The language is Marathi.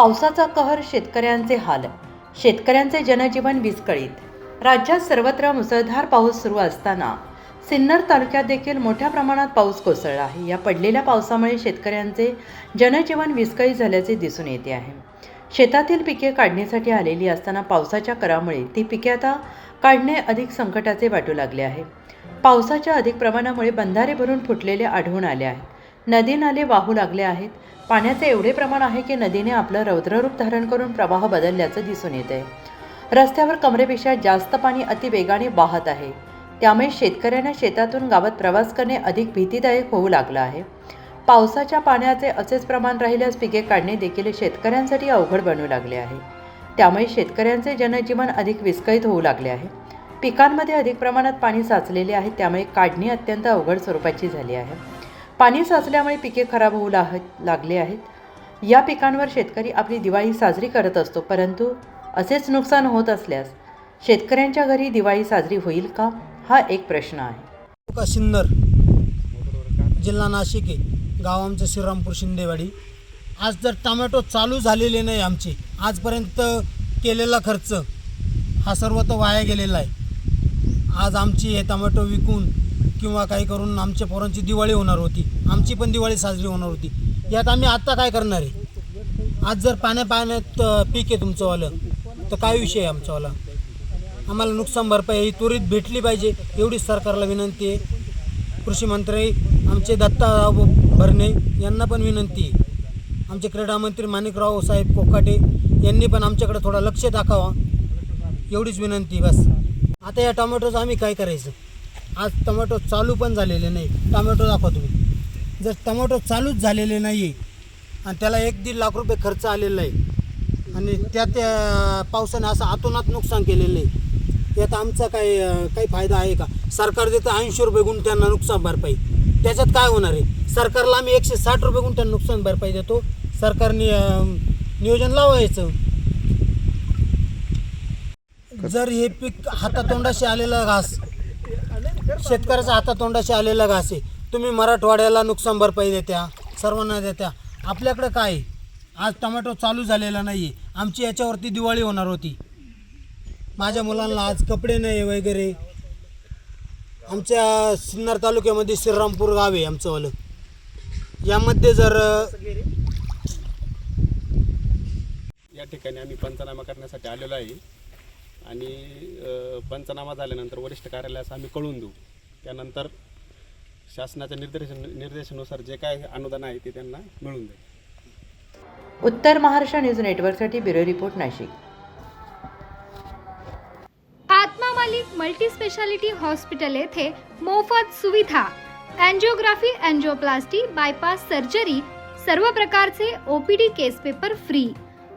पावसाचा कहर शेतकऱ्यांचे हाल शेतकऱ्यांचे जनजीवन विस्कळीत. राज्यात सर्वत्र मुसळधार पाऊस सुरू असताना सिन्नर तालुक्यात देखील मोठ्या प्रमाणात पाऊस कोसळला आहे. या पडलेल्या पावसामुळे शेतकऱ्यांचे जनजीवन विस्कळीत झाल्याचे दिसून येते आहे. शेतातील पिके काढण्यासाठी आलेली असताना पावसाच्या करामुळे ती पिके आता काढणे अधिक संकटाचे वाटू लागले आहे. पावसाच्या अधिक प्रमाणामुळे बंधारे भरून फुटलेले आढळून आले आहे. नदी नाले वाहू लागले आहेत. पाण्याचे एवढे प्रमाण आहे की नदीने आपलं रौद्ररूप धारण करून प्रवाह बदलल्याचं दिसून येत आहे रस्त्यावर कमरेपेक्षा जास्त पाणी अतिवेगाने वाहत आहे. त्यामुळे शेतकऱ्यांना शेतातून गावात प्रवास करणे अधिक भीतीदायक होऊ लागलं आहे. पावसाच्या पाण्याचे असेच प्रमाण राहिल्यास पिके काढणे देखील शेतकऱ्यांसाठी अवघड बनू लागले आहे. त्यामुळे शेतकऱ्यांचे जनजीवन अधिक विस्कळीत होऊ लागले आहे. पिकांमध्ये अधिक प्रमाणात पाणी साचलेले आहे त्यामुळे काढणी अत्यंत अवघड स्वरूपाची झाली आहे. पाणी साचल्यामुळे पिके खराब होऊ लाह लागले आहेत. या पिकांवर शेतकरी आपली दिवाळी साजरी करत असतो परंतु असेच नुकसान होत असल्यास शेतकऱ्यांच्या घरी दिवाळी साजरी होईल का? हा एक प्रश्न आहे. तालुका सिन्नर जिल्हा नाशिक आहे गाव आमचं श्रीरामपूर शिंदेवाडी. आज जर टमॅटो चालू झालेले नाही आमचे आजपर्यंत केलेला खर्च हा सर्व तो वाया गेलेला आहे. आज आमची हे टमॅटो विकून किंवा काही करून आमच्या पोरांची दिवाळी होणार होती. आमची पण दिवाळी साजरी होणार होती. यात आम्ही आत्ता काय करणार आहे? आज जर पाण्या पाण्यात पीक आहे तुमचंवालं तर काय विषय आहे आमचावाला आम्हाला नुकसान भरपाई ही त्वरित भेटली पाहिजे एवढीच सरकारला विनंती आहे. कृषी मंत्री आमचे दत्ताराव भरणे यांना पण विनंती आहे. आमचे क्रीडा मंत्री माणिकराव साहेब कोकाटे यांनी पण आमच्याकडे थोडा लक्ष दाखावा एवढीच विनंती बस. आता या टोमॅटोचं आम्ही काय करायचं? आज टोमॅटो चालू पण झालेले नाही. टोमॅटो दाखवा तुम्ही. जर टोमॅटो चालूच झालेले नाही आहे आणि त्याला एक दीड लाख रुपये खर्च आलेला आहे आणि त्यात अं, पावसाने असं आतोनात नुकसान केलेलं आहे. यात आमचा काय अं, काही फायदा आहे का? सरकार देतं ऐंशी रुपये गुंठ्यांना नुकसान भरपाई. त्याच्यात काय होणार आहे? सरकारला आम्ही एकशे साठ रुपये गुंठ्यांना नुकसान भरपाई देतो. सरकारने नियोजन लावायचं. जर हे पीक हातातोंडाशी आलेला घास शेतकऱ्याचा हातातोंडाशी आलेला घास आहे. तुम्ही मराठवाड्याला नुकसान भरपाई देत्या सर्वांना देत्या. आपल्याकडं काय आहे? आज टोमॅटो चालू झालेला नाही आहे आमची याच्यावरती दिवाळी होणार होती. माझ्या मुलांना आज कपडे नाही वगैरे. आमच्या सिन्नर तालुक्यामध्ये श्रीरामपूर गाव आहे आमचंवालं यामध्ये जर या ठिकाणी आम्ही पंचनामा करण्यासाठी आलेलो आहे. आणि पंचनामा झाल्यानंतर वरिष्ठ कार्यालयास आम्ही कळवून देऊ. त्यानंतर शासनाच्या निर्देशन निर्देशानुसार जे काय अनुदान आहे ते त्यांना मिळून जाईल उत्तर महाराष्ट्र न्यूज नेटवर्कसाठी bureau report Nashik. Atma Malik multi speciality hospital येथे मोफत सुविधा अँजिओग्राफी अँजिओप्लास्टी बायपास सर्जरी सर्व प्रकारचे OPD case paper free.